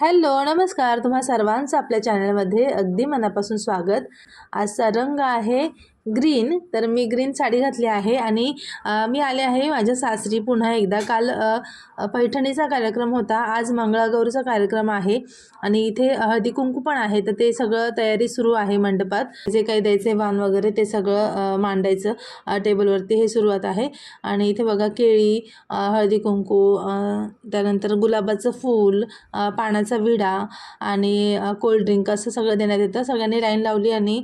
Hello नमस्कार. तुम्हा सर्वांचं आपल्या चॅनलमध्ये अगदी मनापासून स्वागत. आजचा रंग आहे. ग्रीन तर मी ग्रीन साडी घातली आहे आणि मी आले आहे माझ्या सासरी पुन्हा एकदा. काल पैठणीचा कार्यक्रम होता. आज मंगळागौरीचा कार्यक्रम आहे आणि इथे हळदी कुंकू पण आहे. तर ते सगळं तयारी सुरू आहे मंडपात. जे काही द्यायचे वाण वगैरे ते सगळं मांडायचं टेबलवरती हे सुरुवात आहे. आणि इथे बघा केळी हळदी कुंकू त्यानंतर गुलाबाचं फूल पाण्याचा विडा आणि कोल्ड कोल्ड्रिंक असं सगळं देण्यात येतं. सगळ्यांनी लाईन लावली आणि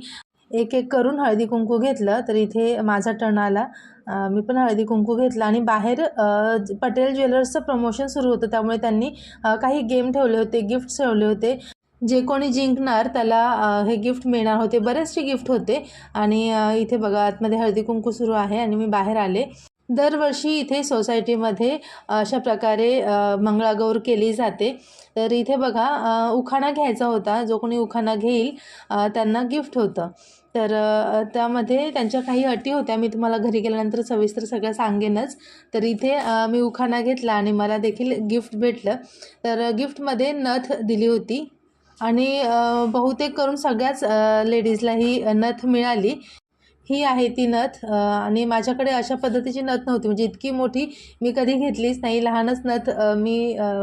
एक एक करून हळदी कुंकू घेतलं तर इथे माझा टर्न आला. मी पण हळदी कुंकू घेतला आणि बाहेर पटेल ज्वेलर्सचं प्रमोशन सुरू होतं. त्यामुळे त्यांनी काही गेम ठेवले होते गिफ्ट ठेवले होते. जे कोणी जिंकणार त्याला हे गिफ्ट मिळणार होते. बरेचसे गिफ्ट होते. आणि इथे बघा आतमध्ये हळदी कुंकू सुरू आहे आणि मी बाहेर आले. दरवर्षी इथे सोसायटीमध्ये अशा प्रकारे मंगळागौर केली जाते. तर इथे बघा उखाणा घ्यायचा होता. जो कोणी उखाणा घेईल त्यांना गिफ्ट होतं. तर त्यामध्ये त्यांच्या काही अटी होत्या. मी तुम्हाला घरी गेल्यानंतर सविस्तर सगळं सांगेनच. तर इथे मी उखाणा घेतला आणि मला देखील गिफ्ट भेटलं. तर गिफ्टमध्ये नथ दिली होती. आणि बहुतेक करून सगळ्याच लेडीजला ही नथ मिळाली. ही आहे ती नथ. आणि माझ्याकडे अशा पद्धतीची नथ नव्हती. म्हणजे इतकी मोठी मी कधी घेतलीच नाही. लहानच नथ मी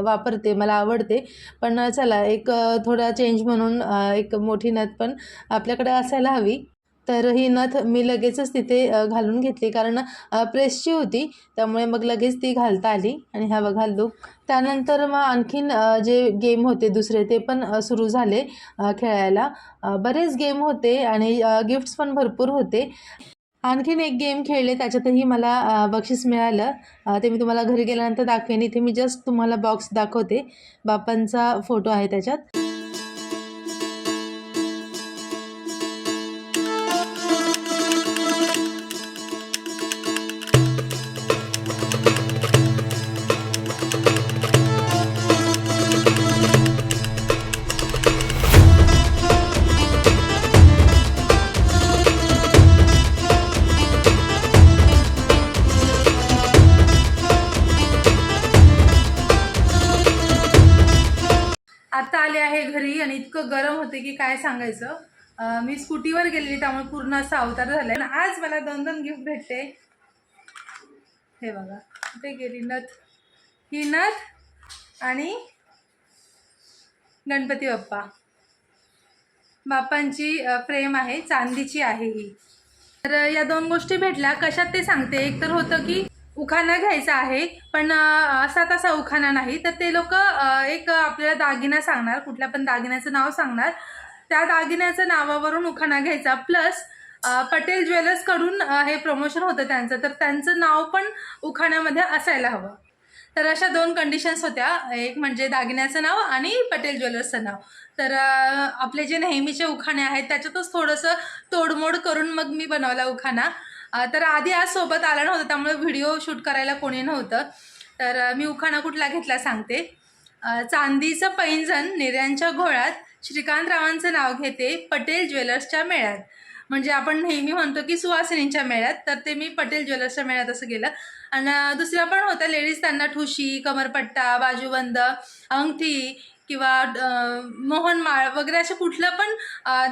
वापरते. मला आवडते. पण चला एक थोडा चेंज म्हणून एक मोठी नथ पण आपल्याकडे असायला हवी. तर ही नथ मी लगेचच तिथे घालून घेतली. कारण प्रेसची होती. त्यामुळे मग लगेच ती घालता आली. आणि हा बघा लुक. त्यानंतर मग आणखीन जे गेम होते दुसरे ते पण सुरू झाले खेळायला. बरेच गेम होते आणि गिफ्ट्स पण भरपूर होते. आणखीन एक गेम खेळले त्याच्यातही मला बक्षीस मिळालं. ते मी तुम्हाला घरी गेल्यानंतर दाखवेन. इथे मी जस्ट तुम्हाला बॉक्स दाखवते. बापांचा फोटो आहे त्याच्यात. आणि इतकं गरम होते की काय सांगायचं? मी स्कूटीवर गेलेली त्यामुळे पूर्ण असा अवतार झालाय आणि आज मला दोन दोन गिफ्ट भेटते. हे बघा कुठे गेली नथ? ही नथ आणि गणपती बाप्पा. बाप्पांची फ्रेम आहे चांदीची आहे ही. तर या दोन गोष्टी भेटल्या. कशात ते सांगते. एक तर होतं की उखाणा घ्यायचा आहे. पण असा तसा उखाणा नाही. तर ते लोक एक आपल्याला दागिना सांगणार कुठल्या पण दागिन्याचं नाव सांगणार. त्या दागिन्याचं नावावरून उखाणा घ्यायचा. प्लस पटेल ज्वेलर्सकडून हे प्रमोशन होतं त्यांचं. तर त्यांचं नाव पण उखाण्यामध्ये असायला हवं. तर अशा दोन कंडिशन्स होत्या. एक म्हणजे दागिन्याचं नाव आणि पटेल ज्वेलर्सचं नाव. तर आपले जे नेहमीचे उखाणे आहेत त्याच्यातच थोडंसं तोडमोड करून मग मी बनवला उखाणा. तर आधी आज सोबत आला नव्हता त्यामुळे व्हिडिओ शूट करायला कोणी नव्हतं. तर मी उखाणा कुठला घेतला सांगते. चांदीचं पैंजण निर्यांच्या घोळात श्रीकांतरावांचं नाव घेते पटेल ज्वेलर्सच्या मेळ्यात. म्हणजे आपण नेहमी म्हणतो की सुवासिनींच्या मेळ्यात तर ते मी पटेल ज्वेलर्सच्या मेळ्यात असं गेलं. आणि दुसऱ्या पण होत्या लेडीज त्यांना ठुशी कमरपट्टा बाजूबंद अंगठी किंवा मोहनमाळ वगैरे असे कुठलं पण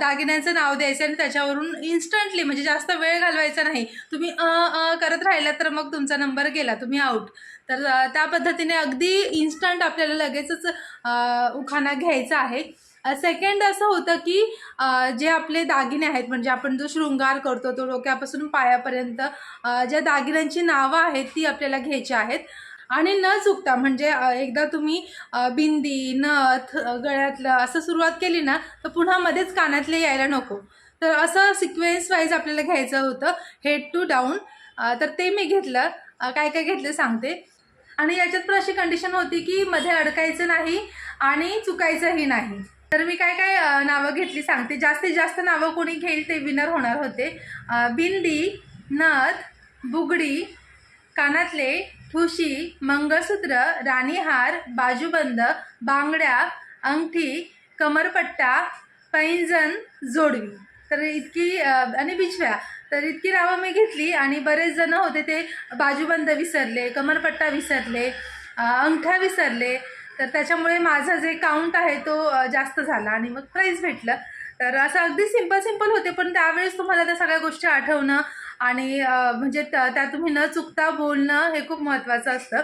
दागिन्यांचं नाव द्यायचं आणि त्याच्यावरून इन्स्टंटली म्हणजे जास्त वेळ घालवायचा नाही. तुम्ही अ अ करत राहिला तर मग तुमचा नंबर गेला तुम्ही आउट तर त्या पद्धतीने अगदी इन्स्टंट आपल्याला लगेचच उखाना उखाणा घ्यायचा आहे. सेकंड असं होतं की जे आपले दागिने आहेत म्हणजे आपण जो शृंगार करतो तो डोक्यापासून पायापर्यंत ज्या दागिन्यांची नावं आहेत ती आपल्याला घ्यायची आहेत. आणि न चुकता म्हणजे एकदा तुम्ही बिंदी नथ गळ्यातलं असं सुरुवात केली ना तर पुन्हा मध्येच कानातले यायला नको. तर असं सिक्वेन्स वाईज आपल्याला घ्यायचं होतं हेड टू डाऊन तर ते मी घेतलं. काय काय घेतलं सांगते. आणि याच्यात पण अशी कंडिशन होती की मध्ये अडकायचं नाही आणि चुकायचंही नाही. तर मी काय काय नावं घेतली सांगते. जास्तीत जास्त नावं कोणी घेईल ते विनर होणार होते. बिंदी नथ बुगडी कानातले ठुशी मंगळसूत्र राणीहार बाजूबंद बांगड्या अंगठी कमरपट्टा पैंजण जोडवी. तर इतकी आणि बिछव्या. तर इतकी नावं मी घेतली आणि बरेच जण होते ते बाजूबंद विसरले कमरपट्टा विसरले अंगठ्या विसरले. तर त्याच्यामुळे माझा जे काउंट आहे तो जास्त झाला आणि मग प्राईज भेटलं. तर असं अगदी सिंपल सिंपल होते पण त्यावेळेस तुम्हाला त्या सगळ्या गोष्टी आठवणं आणि म्हणजे त्या तुम्ही न चुकता बोलणं हे खूप महत्त्वाचं असतं.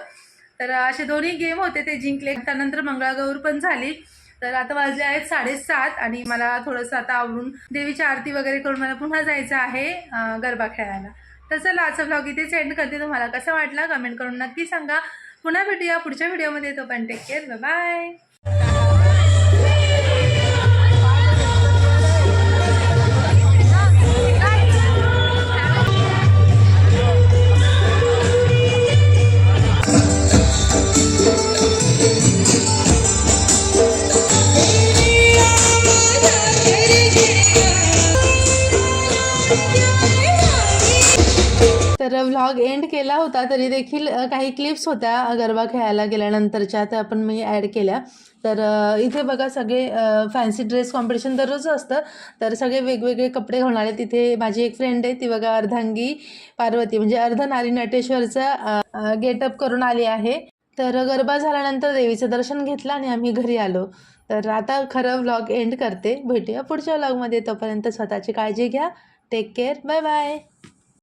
तर असे दोन्ही गेम होते ते जिंकले. त्यानंतर मंगळागौर पण झाली. तर आता वाजले आहेत साडेसात आणि मला थोडंसं आता आवरून देवीची आरती वगैरे करून मला पुन्हा जायचं आहे गरबा खेळायला. तर चला आजचा ब्लॉग इथे सेंड करते. तुम्हाला कसं वाटलं कमेंट करून नक्की सांगा. पुन्हा भेटूया पुढच्या व्हिडिओमध्ये तो पण take care bye vlog end केला होता तरी देखील काही क्लिप्स होत्या गरबा खेळायला गेल्यानंतरच्या त्या पण मी ॲड केल्या. तर इथे बघा सगळे फॅन्सी ड्रेस कॉम्पिटिशन दररोज असतं तर सगळे वेगवेगळे कपडे घालून आले तिथे माझी एक फ्रेंड आहे ती बघा अर्धांगी पार्वती म्हणजे अर्धनारी नटेश्वरचा गेटअप करून आली आहे. तर गरबा झाल्यानंतर देवीचं दर्शन घेतलं आणि आम्ही घरी आलो. तर आता खरं व्लॉग एंड करते. भेटूया पुढच्या व्लॉगमध्ये तोपर्यंत स्वतःची काळजी घ्या. Take care bye bye